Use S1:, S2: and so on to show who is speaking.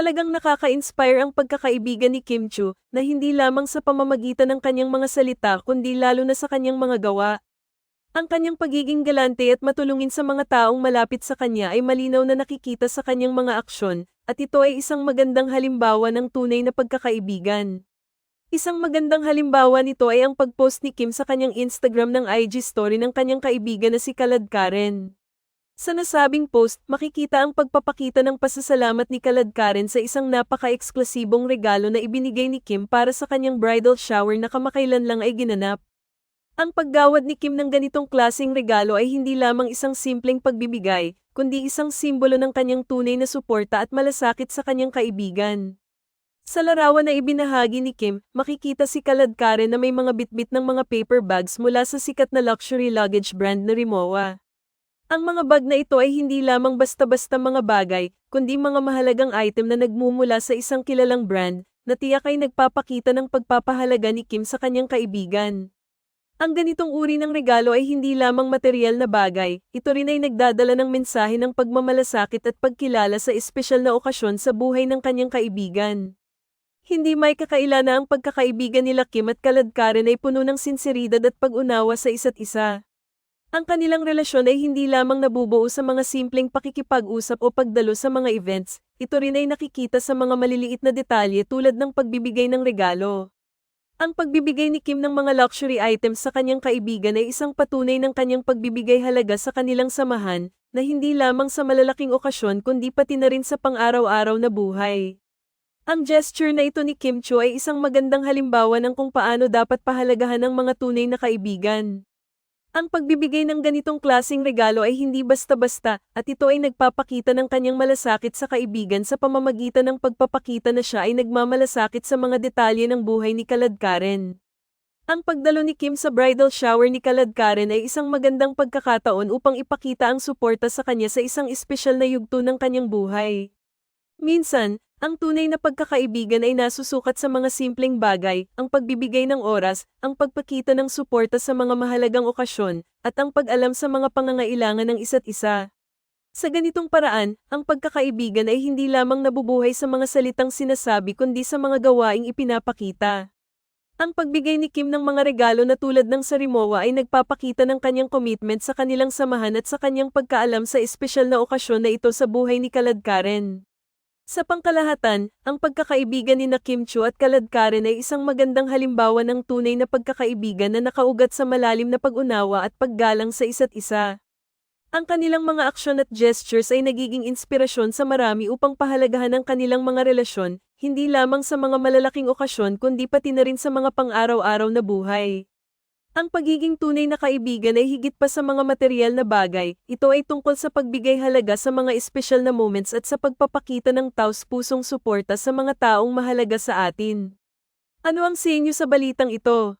S1: Talagang nakaka-inspire ang pagkakaibigan ni Kim Chu na hindi lamang sa pamamagitan ng kanyang mga salita kundi lalo na sa kanyang mga gawa. Ang kanyang pagiging galante at matulungin sa mga taong malapit sa kanya ay malinaw na nakikita sa kanyang mga aksyon, at ito ay isang magandang halimbawa ng tunay na pagkakaibigan. Isang magandang halimbawa nito ay ang pagpost ni Kim sa kanyang Instagram ng IG story ng kanyang kaibigan na si Kalad Karen. Sa nasabing post, makikita ang pagpapakita ng pasasalamat ni Kalad Karen sa isang napaka-eksklusibong regalo na ibinigay ni Kim para sa kanyang bridal shower na kamakailan lang ay ginanap. Ang paggawad ni Kim ng ganitong klaseng regalo ay hindi lamang isang simpleng pagbibigay, kundi isang simbolo ng kanyang tunay na suporta at malasakit sa kanyang kaibigan. Sa larawan na ibinahagi ni Kim, makikita si Kalad Karen na may mga bitbit ng mga paper bags mula sa sikat na luxury luggage brand na Rimowa. Ang mga bag na ito ay hindi lamang basta-basta mga bagay, kundi mga mahalagang item na nagmumula sa isang kilalang brand, na tiyak ay nagpapakita ng pagpapahalaga ni Kim sa kanyang kaibigan. Ang ganitong uri ng regalo ay hindi lamang material na bagay, ito rin ay nagdadala ng mensahe ng pagmamalasakit at pagkilala sa espesyal na okasyon sa buhay ng kanyang kaibigan. Hindi may kakaila na ang pagkakaibigan nila Kim at Kalad Karen ay puno ng sinseridad at pag-unawa sa isa't isa. Ang kanilang relasyon ay hindi lamang nabubuo sa mga simpleng pakikipag-usap o pagdalo sa mga events, ito rin ay nakikita sa mga maliliit na detalye tulad ng pagbibigay ng regalo. Ang pagbibigay ni Kim ng mga luxury items sa kanyang kaibigan ay isang patunay ng kanyang pagbibigay halaga sa kanilang samahan, na hindi lamang sa malalaking okasyon kundi pati na rin sa pang-araw-araw na buhay. Ang gesture na ito ni Kim Cho ay isang magandang halimbawa ng kung paano dapat pahalagahan ng mga tunay na kaibigan. Ang pagbibigay ng ganitong klasing regalo ay hindi basta-basta, at ito ay nagpapakita ng kanyang malasakit sa kaibigan sa pamamagitan ng pagpapakita na siya ay nagmamalasakit sa mga detalye ng buhay ni Kalad Karen. Ang pagdalo ni Kim sa bridal shower ni Kalad Karen ay isang magandang pagkakataon upang ipakita ang suporta sa kanya sa isang espesyal na yugto ng kanyang buhay. Minsan, ang tunay na pagkakaibigan ay nasusukat sa mga simpleng bagay, ang pagbibigay ng oras, ang pagpakita ng suporta sa mga mahalagang okasyon, at ang pag-alam sa mga pangangailangan ng isa't isa. Sa ganitong paraan, ang pagkakaibigan ay hindi lamang nabubuhay sa mga salitang sinasabi kundi sa mga gawaing ipinapakita. Ang pagbigay ni Kim ng mga regalo na tulad ng sa Rimowa ay nagpapakita ng kanyang commitment sa kanilang samahan at sa kanyang pagkaalam sa espesyal na okasyon na ito sa buhay ni Kalad Karen. Sa pangkalahatan, ang pagkakaibigan ni na Kim Chu at Kalad Karen ay isang magandang halimbawa ng tunay na pagkakaibigan na nakaugat sa malalim na pag-unawa at paggalang sa isa't isa. Ang kanilang mga aksyon at gestures ay nagiging inspirasyon sa marami upang pahalagahan ang kanilang mga relasyon, hindi lamang sa mga malalaking okasyon kundi pati na rin sa mga pang-araw-araw na buhay. Ang pagiging tunay na kaibigan ay higit pa sa mga material na bagay, ito ay tungkol sa pagbigay halaga sa mga espesyal na moments at sa pagpapakita ng taus-pusong suporta sa mga taong mahalaga sa atin. Ano ang sinyo sa balitang ito?